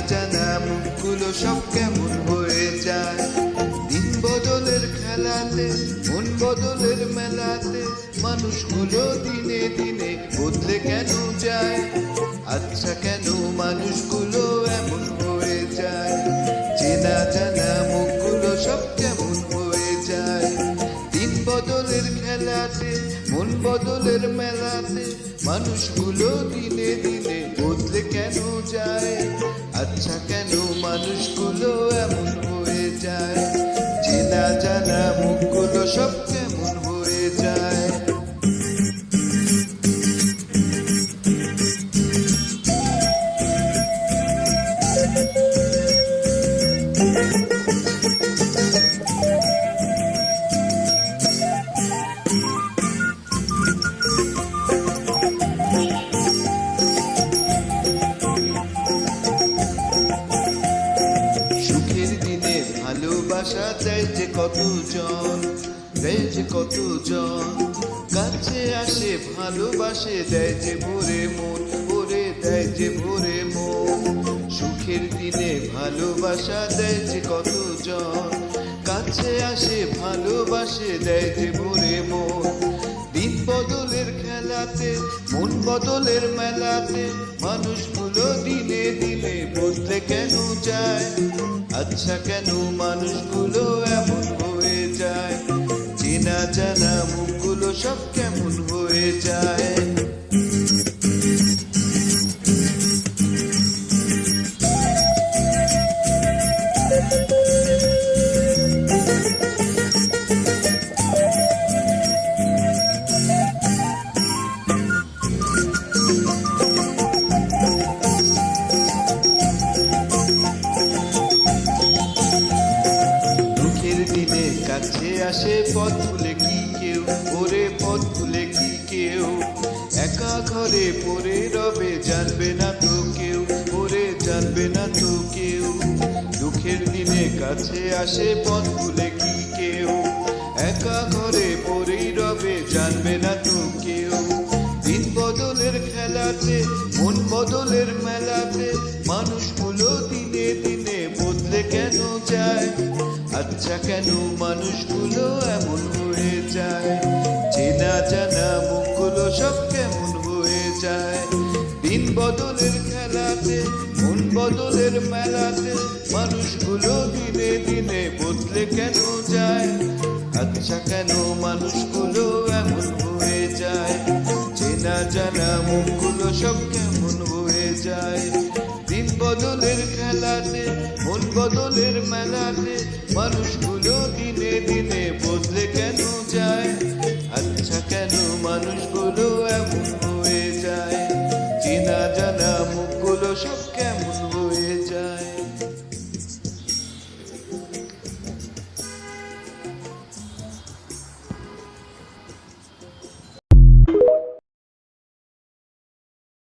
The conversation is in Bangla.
মুখগুলো সব কেমন হয়ে যায়। দিন বদলের খেলাতে, মন বদলের মেলাতে, মানুষগুলো দিনে দিনে বদলে কেন যায়? আচ্ছা কেন মানুষগুলো এমন হয়ে যায়? চেনা জানা মুখগুলো সব কেমন হয়ে যায়? দিন বদলের খেলাতে, মন বদলের মেলাতে, মানুষগুলো দিনে দিনে বদলে কেন যায়? আচ্ছা কেন মানুষগুলো যে কতজন দেয় যে কতজন? কাছে আসে ভালোবাসে, দেয় যে ভোরে মন ভরে দেয় যে ভোরে মন। সুখের দিনে ভালোবাসা, দেয় যে কতজন? কাছে আসে ভালোবাসে, দেয় যে ভোরে মন। দিন বদলের খেলাতে, মন বদলের মেলাতে, মানুষগুলো দিনে দিনে বদলে কেন যায়? আচ্ছা কেন মানুষগুলো জানা মুখগুলো সব কেমন হয়ে যায়। কাছে আসে পথ ওরে পথ ভুলে কি কেউ? একা ঘরে পড়ে রবে, জানবে না তো কেউ। ওরে জানবে না তো কেউ। দুঃখের দিনে কাছে আসে, পথ ভুলে কি কেউ? একা ঘরে পড়েই রবে, জানবে না তো কেউ। দিন বদলের খেলাতে, মন বদলের মেলাতে মানুষগুলো দিনে দিনে বদলে কেন যায়? আচ্ছা কেন মানুষগুলো এমন হয়ে যায়। চেনা জানা মুখগুলো সব কেমন হয়ে যায়। দিন বদলের খেলাতে, মন বদলের মেলাতে মানুষগুলো দিনে দিনে বদলে কেন যায়? আচ্ছা কেন মানুষগুলো এমন হয়ে যায়। চেনা জানা মুখগুলো সব কেমন হয়ে যায়। বদলের খেলাতে, মন বদলের মেলাতে, মানুষগুলো দিনে দিনে বদলে কেন যায়? আচ্ছা কেন মানুষগুলো এমন হয়ে যায়? চেনা জানা মুখগুলো সব